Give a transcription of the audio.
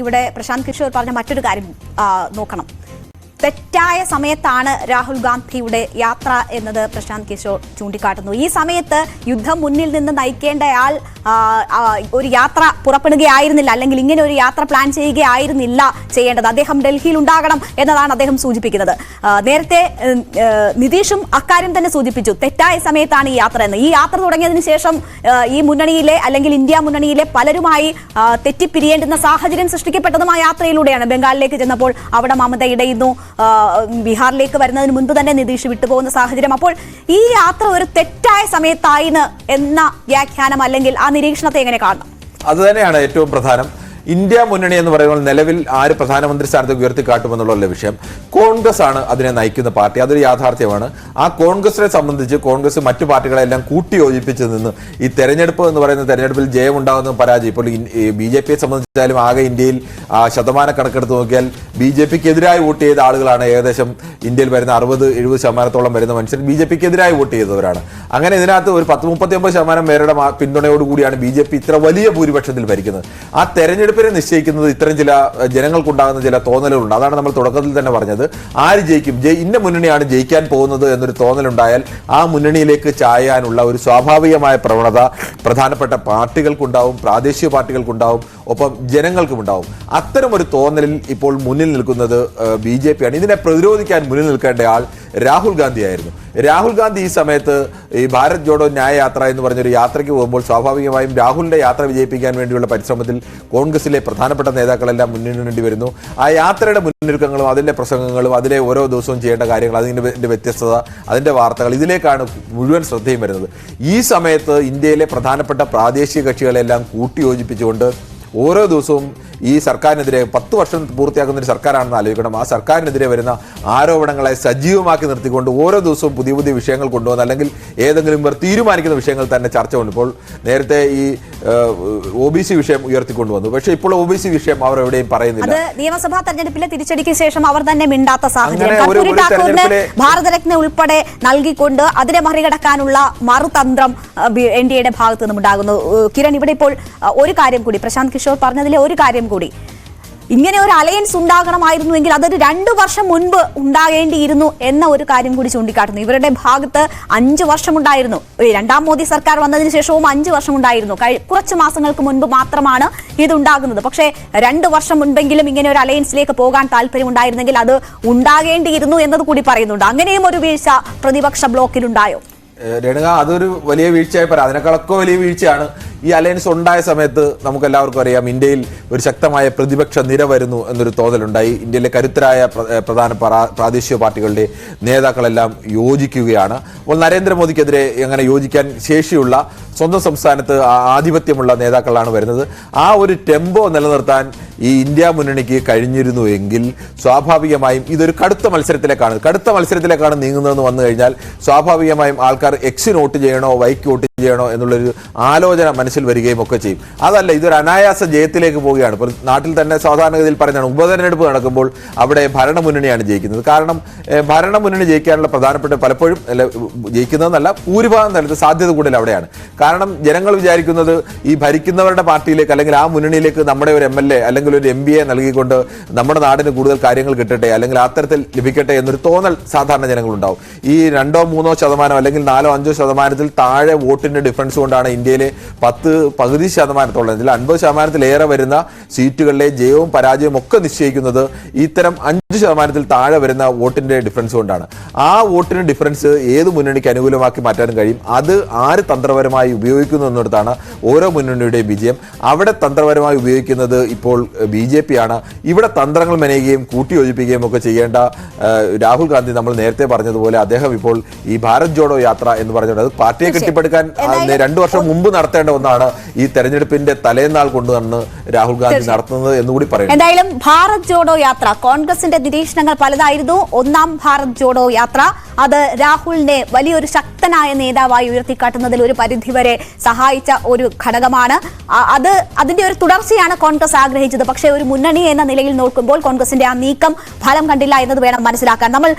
ഇവിടെ പ്രശാന്ത് കിഷോർ പറഞ്ഞ മറ്റൊരു കാര്യം നോക്കണം. തെറ്റായ സമയത്താണ് രാഹുൽ ഗാന്ധിയുടെ യാത്ര എന്നത് പ്രശാന്ത് കിഷോർ ചൂണ്ടിക്കാട്ടുന്നു. ഈ സമയത്ത് യുദ്ധം മുന്നിൽ നിന്ന് നയിക്കേണ്ടയാൾ ഒരു യാത്ര പുറപ്പെടുകയായിരുന്നില്ല അല്ലെങ്കിൽ ഇങ്ങനെ ഒരു യാത്ര പ്ലാൻ ചെയ്യുകയായിരുന്നില്ല ചെയ്യേണ്ടത്. അദ്ദേഹം ഡൽഹിയിൽ ഉണ്ടാകണം എന്നതാണ് അദ്ദേഹം സൂചിപ്പിക്കുന്നത്. നേരത്തെ നിതീഷും അക്കാര്യം തന്നെ സൂചിപ്പിച്ചു. തെറ്റായ സമയത്താണ് ഈ യാത്ര എന്ന്. ഈ യാത്ര തുടങ്ങിയതിനു ശേഷം ഈ മുന്നണിയിലെ അല്ലെങ്കിൽ ഇന്ത്യ മുന്നണിയിലെ പലരുമായി തെറ്റിപ്പിരിയേണ്ടുന്ന സാഹചര്യം സൃഷ്ടിക്കപ്പെട്ടതും ആ യാത്രയിലൂടെയാണ് ബംഗാളിലേക്ക് ചെന്നപ്പോൾ അവിടെ മമത ഇടയുന്നു. ബീഹാറിലേക്ക് വരുന്നതിന് മുൻപ് തന്നെ നിതീഷ് വിട്ടുപോകുന്ന സാഹചര്യം. അപ്പോൾ ഈ യാത്ര ഒരു തെറ്റായ സമയത്തായിന്ന് എന്ന വ്യാഖ്യാനം അല്ലെങ്കിൽ ആ നിരീക്ഷണത്തെ എങ്ങനെ കാണണം? അത് തന്നെയാണ് ഏറ്റവും പ്രധാനം. ഇന്ത്യ മുന്നണി എന്ന് പറയുമ്പോൾ നിലവിൽ ആര് പ്രധാനമന്ത്രി സ്ഥാനത്തേക്ക് ഉയർത്തി കാട്ടുമെന്നുള്ള വിഷയം. കോൺഗ്രസ് ആണ് അതിനെ നയിക്കുന്ന പാർട്ടി. അതൊരു യാഥാർത്ഥ്യമാണ്. ആ കോൺഗ്രസിനെ സംബന്ധിച്ച് കോൺഗ്രസ് മറ്റു പാർട്ടികളെല്ലാം കൂട്ടി യോജിപ്പിച്ച് നിന്ന് ഈ തെരഞ്ഞെടുപ്പ് എന്ന് പറയുന്ന തെരഞ്ഞെടുപ്പിൽ ജയം ഉണ്ടാകുന്ന പരാജയം. ഇപ്പോൾ ബി ജെ പിയെ സംബന്ധിച്ചാലും ആകെ ഇന്ത്യയിൽ ശതമാന കണക്കെടുത്ത് നോക്കിയാൽ ബി ജെ പിക്ക് എതിരായി വോട്ട് ചെയ്ത ആളുകളാണ് ഏകദേശം ഇന്ത്യയിൽ വരുന്ന അറുപത് എഴുപത് ശതമാനത്തോളം വരുന്ന മനുഷ്യർ ബി ജെ പിക്ക് എതിരായി വോട്ട് ചെയ്തവരാണ്. അങ്ങനെ ഇതിനകത്ത് ഒരു പത്ത് മുപ്പത്തി ഒമ്പത് ശതമാനം പേരുടെ പിന്തുണയോടുകൂടിയാണ് ബി ജെ പി ഇത്ര വലിയ ഭൂരിപക്ഷത്തിൽ ഭരിക്കുന്നത്. ആ തെരഞ്ഞെടുപ്പിനെ നിശ്ചയിക്കുന്നത് ഇത്തരം ചില ജനങ്ങൾക്കുണ്ടാകുന്ന ചില തോന്നലുകളുണ്ട്. അതാണ് നമ്മൾ തുടക്കത്തിൽ തന്നെ പറഞ്ഞത്. ആര് ജയിക്കും? ജയി ഇന്ന മുന്നണിയാണ് ജയിക്കാൻ പോകുന്നത് എന്നൊരു തോന്നലുണ്ടായാൽ ആ മുന്നണിയിലേക്ക് ചായാനുള്ള ഒരു സ്വാഭാവികമായ പ്രവണത പ്രധാനപ്പെട്ട പാർട്ടികൾക്കുണ്ടാവും പ്രാദേശിക പാർട്ടികൾക്കുണ്ടാവും ഒപ്പം ജനങ്ങൾക്കും ഉണ്ടാവും അത്തരം ഒരു തോന്നലിൽ ഇപ്പോൾ മുന്നിൽ നിൽക്കുന്നത് ബി ജെ പി ആണ്. ഇതിനെ പ്രതിരോധിക്കാൻ മുന്നിൽ നിൽക്കേണ്ട ആൾ രാഹുൽ ഗാന്ധി ആയിരുന്നു. രാഹുൽ ഗാന്ധി ഈ സമയത്ത് ഈ ഭാരത് ജോഡോ ന്യായ യാത്ര എന്ന് പറഞ്ഞൊരു യാത്രയ്ക്ക് പോകുമ്പോൾ സ്വാഭാവികമായും രാഹുലിന്റെ യാത്ര വിജയിപ്പിക്കാൻ വേണ്ടിയുള്ള പരിശ്രമത്തിൽ കോൺഗ്രസിലെ പ്രധാനപ്പെട്ട നേതാക്കളെല്ലാം മുന്നിടേണ്ടി വരുന്നു. ആ യാത്രയുടെ മുന്നൊരുക്കങ്ങളും അതിന്റെ പ്രസംഗങ്ങളും അതിലെ ഓരോ ദിവസവും ചെയ്യേണ്ട കാര്യങ്ങൾ അതിന്റെ വ്യത്യസ്തത അതിന്റെ വാർത്തകൾ ഇതിലേക്കാണ് മുഴുവൻ ശ്രദ്ധയും വരുന്നത്. ഈ സമയത്ത് ഇന്ത്യയിലെ പ്രധാനപ്പെട്ട പ്രാദേശിക കക്ഷികളെല്ലാം കൂട്ടിയോജിപ്പിച്ചുകൊണ്ട് ഓരോ ദിവസവും ഈ സർക്കാരിനെതിരെ പത്ത് വർഷം പൂർത്തിയാക്കുന്ന ഒരു സർക്കാരാണെന്ന് ആലോചിക്കണം. ആ സർക്കാരിനെതിരെ വരുന്ന ആരോപണങ്ങളെ സജീവമാക്കി നിർത്തിക്കൊണ്ട് ഓരോ ദിവസവും പുതിയ പുതിയ വിഷയങ്ങൾ കൊണ്ടുവന്ന് അല്ലെങ്കിൽ ഏതെങ്കിലും പേർ തീരുമാനിക്കുന്ന വിഷയങ്ങൾ തന്നെ ചർച്ച കൊണ്ട് ഇപ്പോൾ നേരത്തെ ഈ ഒ ബി സി വിഷയം ഉയർത്തിക്കൊണ്ടുവന്നു പക്ഷേ ഇപ്പോൾ ഒ ബി സി വിഷയം അവർ എവിടെയും പറയുന്നില്ല. നിയമസഭാ തെരഞ്ഞെടുപ്പിലെ തിരിച്ചടിക്ക് ശേഷം അവർ തന്നെ മിണ്ടാത്ത സാഹചര്യം. ഭാരതരത്ന ഉൾപ്പെടെ നൽകിക്കൊണ്ട് അതിനെ മറികടക്കാനുള്ള മറുതന്ത്രം എൻ ഡി എയുടെ ഭാഗത്തു നിന്നും ഉണ്ടാകുന്നു കിരൺ ഇവിടെ ഇപ്പോൾ ഒരു കാര്യം കൂടി. പ്രശാന്ത് കിഷോർ പറഞ്ഞതിലെ ഒരു കാര്യം കൂടി. ഇങ്ങനെ ഒരു അലയൻസ് ഉണ്ടാകണമായിരുന്നുവെങ്കിൽ അതൊരു രണ്ടു വർഷം മുൻപ് ഉണ്ടാകേണ്ടിയിരുന്നു എന്ന ഒരു കാര്യം കൂടി ചൂണ്ടിക്കാട്ടുന്നു. ഇവരുടെ ഭാഗത്ത് അഞ്ചു വർഷമുണ്ടായിരുന്നു. ഉണ്ടായിരുന്നു രണ്ടാം മോദി സർക്കാർ വന്നതിന് ശേഷവും അഞ്ചു വർഷമുണ്ടായിരുന്നു. ഉണ്ടായിരുന്നു കുറച്ച് മാസങ്ങൾക്ക് മുൻപ് മാത്രമാണ് ഇതുണ്ടാകുന്നത്. പക്ഷേ രണ്ട് വർഷം മുൻപെങ്കിലും ഇങ്ങനെ ഒരു അലയൻസിലേക്ക് പോകാൻ താല്പര്യമുണ്ടായിരുന്നെങ്കിൽ അത് ഉണ്ടാകേണ്ടിയിരുന്നു എന്നത് കൂടി പറയുന്നുണ്ട്. അങ്ങനെയും ഒരു വീഴ്ച പ്രതിപക്ഷ ബ്ലോക്കിലുണ്ടായോ? രേണുക അതൊരു വലിയ വീഴ്ചയായി പറയാം. അതിനേക്കാളൊക്കെ വലിയ വീഴ്ചയാണ് ഈ അലയൻസ് ഉണ്ടായ സമയത്ത് നമുക്ക് എല്ലാവർക്കും അറിയാം ഇന്ത്യയിൽ ഒരു ശക്തമായ പ്രതിപക്ഷ നിര വരുന്നു എന്നൊരു തോന്നലുണ്ടായി. ഇന്ത്യയിലെ കരുത്തരായ പ്ര- പ്രധാന പ്രാദേശിക പാർട്ടികളുടെ നേതാക്കളെല്ലാം യോജിക്കുകയാണ്. അപ്പോൾ നരേന്ദ്രമോദിക്കെതിരെ എങ്ങനെ യോജിക്കാൻ ശേഷിയുള്ള സ്വന്തം സംസ്ഥാനത്ത് ആധിപത്യമുള്ള നേതാക്കളാണ് വരുന്നത്. ആ ഒരു ടെമ്പോ നിലനിർത്താൻ ഈ ഇന്ത്യ മുന്നണിക്ക് കഴിഞ്ഞിരുന്നു എങ്കിൽ സ്വാഭാവികമായും ഇതൊരു കടുത്ത മത്സരത്തിലേക്കാണ്. കടുത്ത മത്സരത്തിലേക്കാണ് നീങ്ങുന്നതെന്ന് വന്നു കഴിഞ്ഞാൽ സ്വാഭാവികമായും ആൾക്കാർ എക്സിന് വോട്ട് ചെയ്യണോ വൈക്ക് വോട്ട് ചെയ്യണോ എന്നുള്ളൊരു ആലോചന മനസ്സിൽ വരികയും ഒക്കെ ചെയ്യും. അതല്ല ഇതൊരു അനായാസ ജയത്തിലേക്ക് പോവുകയാണ്. ഇപ്പോൾ നാട്ടിൽ തന്നെ സാധാരണഗതിയിൽ പറഞ്ഞാണ് ഉപതെരഞ്ഞെടുപ്പ് നടക്കുമ്പോൾ അവിടെ ഭരണമുന്നണിയാണ് ജയിക്കുന്നത്. കാരണം ഭരണമുന്നണി ജയിക്കാനുള്ള പ്രധാനപ്പെട്ട പലപ്പോഴും ജയിക്കുന്നതെന്നല്ല ഭൂരിഭാഗം സ്ഥലത്ത് സാധ്യത കൂടുതൽ അവിടെയാണ്. കാരണം ജനങ്ങൾ വിചാരിക്കുന്നത് ഈ ഭരിക്കുന്നവരുടെ പാർട്ടിയിലേക്ക് അല്ലെങ്കിൽ ആ മുന്നണിയിലേക്ക് നമ്മുടെ ഒരു എം എൽ എ അല്ലെങ്കിൽ ഒരു എം ബി എ നൽകിക്കൊണ്ട് നമ്മുടെ നാടിന് കൂടുതൽ കാര്യങ്ങൾ കിട്ടട്ടെ അല്ലെങ്കിൽ അത്തരത്തിൽ ലഭിക്കട്ടെ എന്നൊരു തോന്നൽ സാധാരണ ജനങ്ങളുണ്ടാവും. ഈ രണ്ടോ മൂന്നോ ശതമാനം അല്ലെങ്കിൽ നാലോ അഞ്ചോ ശതമാനത്തിൽ താഴെ വോട്ടിന്റെ ഡിഫറൻസ് കൊണ്ടാണ് ഇന്ത്യയിലെ പത്ത് പകുതി ശതമാനത്തോളം ഇതിൽ അൻപത് ശതമാനത്തിലേറെ വരുന്ന സീറ്റുകളിലെ ജയവും പരാജയവും ഒക്കെ നിശ്ചയിക്കുന്നത് ഇത്തരം അഞ്ച് ശതമാനത്തിൽ താഴെ വരുന്ന വോട്ടിന്റെ ഡിഫറൻസ് കൊണ്ടാണ്. ആ വോട്ടിന് ഡിഫറൻസ് ഏത് മുന്നണിക്ക് അനുകൂലമാക്കി മാറ്റാനും കഴിയും? അത് ആര് തന്ത്രപരമായി ഉപയോഗിക്കുന്നു എന്നിടത്താണ് ഓരോ മുന്നണിയുടെയും വിജയം. അവിടെ തന്ത്രപരമായി ഉപയോഗിക്കുന്നത് ഇപ്പോൾ ബി ജെ പി ആണ്. ഇവിടെ തന്ത്രങ്ങൾ മെനയുകയും കൂട്ടിയോജിപ്പിക്കുകയും ഒക്കെ ചെയ്യേണ്ട രാഹുൽ ഗാന്ധി നമ്മൾ നേരത്തെ പറഞ്ഞതുപോലെ അദ്ദേഹം ഇപ്പോൾ ഈ ഭാരത് ജോഡോ യാത്ര എന്ന് പറഞ്ഞത് അത് പാർട്ടിയെ കെട്ടിപ്പടുക്കാൻ രണ്ടു വർഷം മുമ്പ് നടത്തേണ്ട ഒന്നാണ് ഈ തെരഞ്ഞെടുപ്പിന്റെ തലേന്നാൾ കൊണ്ടുവന്ന് രാഹുൽ ഗാന്ധി നടത്തുന്നത് എന്നുകൂടി പറയുന്നു. എന്തായാലും ഭാരത് ജോഡോ യാത്ര കോൺഗ്രസിന്റെ നിരീക്ഷണങ്ങൾ പലതായിരുന്നു. ഒന്നാം ഭാരത് ജോഡോ യാത്ര. അത് രാഹുലിനെ വലിയൊരു ശക്തനായ നേതാവായി ഉയർത്തിക്കാട്ടുന്നതിൽ ഒരു പരിധിവരെ സഹായിച്ച ഒരു ഘടകമാണ്. അത് അതിന്റെ ഒരു തുടർച്ചയാണ് കോൺഗ്രസ് ആഗ്രഹിച്ചത്. പക്ഷേ ഒരു മുന്നണി എന്ന നിലയിൽ നോക്കുമ്പോൾ കോൺഗ്രസിന്റെ ആ നീക്കം ഫലം കണ്ടില്ല എന്നത് വേണം മനസ്സിലാക്കാൻ. നമ്മൾ